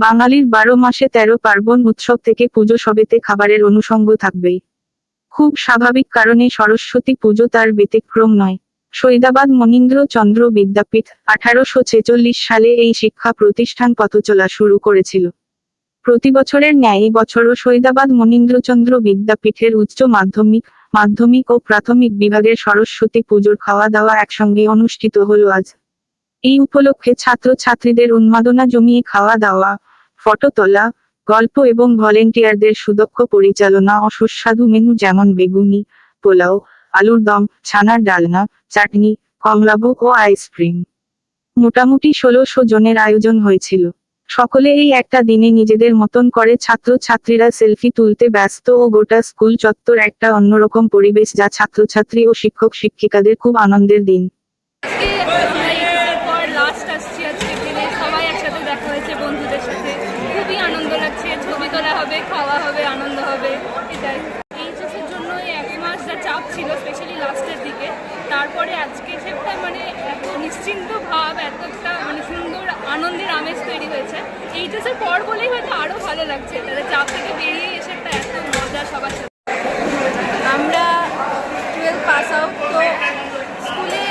বাঙালির বারো মাসে তেরো পার্বণ উৎসব থেকে পুজো সবেতে খাবারের অনুষঙ্গ থাকবেই। খুব স্বাভাবিক কারণে সরস্বতী পুজো তার ব্যতিক্রম নয়। সৈদাবাদ মনীন্দ্র চন্দ্র বিদ্যাপীঠ আঠারোশো ছেচল্লিশ সালে এই শিক্ষা প্রতিষ্ঠান পথ চলা শুরু করেছিল। প্রতি বছরের ন্যায় বছরও সৈদাবাদ মনীন্দ্রচন্দ্র বিদ্যাপীঠের উচ্চ মাধ্যমিক মাধ্যমিক ও প্রাথমিক বিভাগের সরস্বতী পুজোর খাওয়া দাওয়া একসঙ্গে অনুষ্ঠিত হল আজ। এই উপলক্ষে ছাত্র ছাত্রীদের উন্মাদনা জমিয়ে খাওয়া দাওয়া ফটো তোলা, গল্প এবং ভলেন্টিয়ারদের সুদক্ষ পরিচালনা ও সুস্বাদু মেনু যেমন বেগুনি, পোলাও, আলুর দম, ছানার ডালনা, চাটনি, কমলাভোগ ও আইসক্রিম। মোটামুটি ষোলোশো জনের আয়োজন হয়েছিল। সকলে এই একটা দিনে নিজেদের মতন করে ছাত্র ছাত্রীরা সেলফি তুলতে ব্যস্ত ও গোটা স্কুল চত্বর একটা অন্যরকম পরিবেশ যা ছাত্রছাত্রী ও শিক্ষক শিক্ষিকাদের খুব আনন্দের দিন আজকে আমরা এইচএসের পর লাস্ট আসছি আজকে দিনে সবাই একসাথে দেখা হয়েছে বন্ধুদের সাথে খুবই আনন্দ লাগছে ছবি তোলা হবে, খাওয়া হবে, আনন্দ হবে, এটাই। এইচএসের জন্য এই এক মাস যা চাপ ছিল স্পেশালি লাস্টের দিকে। তারপরে আজকে সেটা মানে এত নিশ্চিন্ত ভাব এত একটা মানে সুন্দর আনন্দের আমেজ তৈরি হয়েছে। এইচএসের পর বলেই হয়তো আরও ভালো লাগছে। তাদের চাপ থেকে বেরিয়ে এসে একটা এত মজা সবার সাথে। আমরা টুয়েলভ পাস আউট তো স্কুলে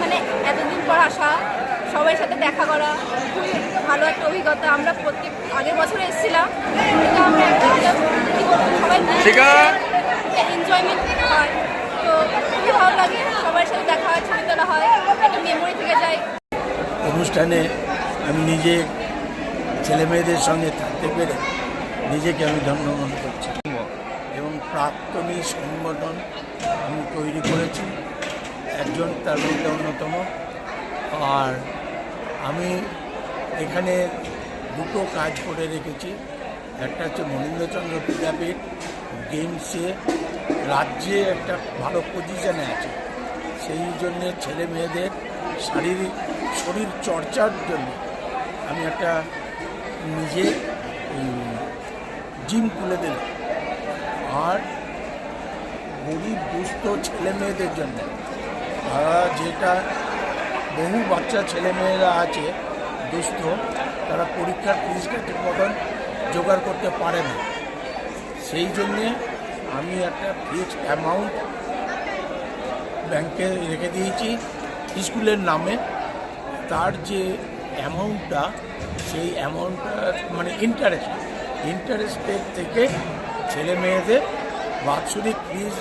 মানে এতদিন পর আসা সবার সাথে দেখা করা, খুবই ভালো একটা অভিজ্ঞতা। আমরা প্রত্যেক আগের বছর এসেছিলাম কিন্তু আমরা একটা কী বলব অনুষ্ঠানে আমি নিজে ছেলে মেয়েদের সঙ্গে থাকতে পেরে নিজেকে আমি ধন্য মনে করছি। এবং প্রাক্তনী সংগঠন আমি তৈরি করেছি। একজন তার মধ্যে অন্যতম। আর আমি এখানে দুটো কাজ করে রেখেছি। একটা হচ্ছে মনীন্দ্রচন্দ্র বিদ্যাপীঠ গেমসে রাজ্যে একটা ভালো পজিশনে আছে। সেই জন্যে ছেলে মেয়েদের শারীরিক, শরীর চর্চার জন্য আমি একটা নিজে জিম খুলে দিলাম। আর গরিব, দুস্থ ছেলে মেয়েদের জন্য, তারা যেটা বহু বাচ্চা ছেলে মেয়েরা আছে, দুস্থ, তারা পরীক্ষার ফিসটা ঠিক মতন জোগাড় করতে পারে না। সেই জন্যে আমি একটা ফিক্সড অ্যামাউন্ট ব্যাংকে রেখে দিয়েছি। স্কুলের নামে। তার যে অ্যামাউন্টটা সেই অ্যামাউন্টটা মানে ইন্টারেস্ট ইন্টারেস্টের থেকে ছেলে মেয়েদের বাৎসরিক ফিজ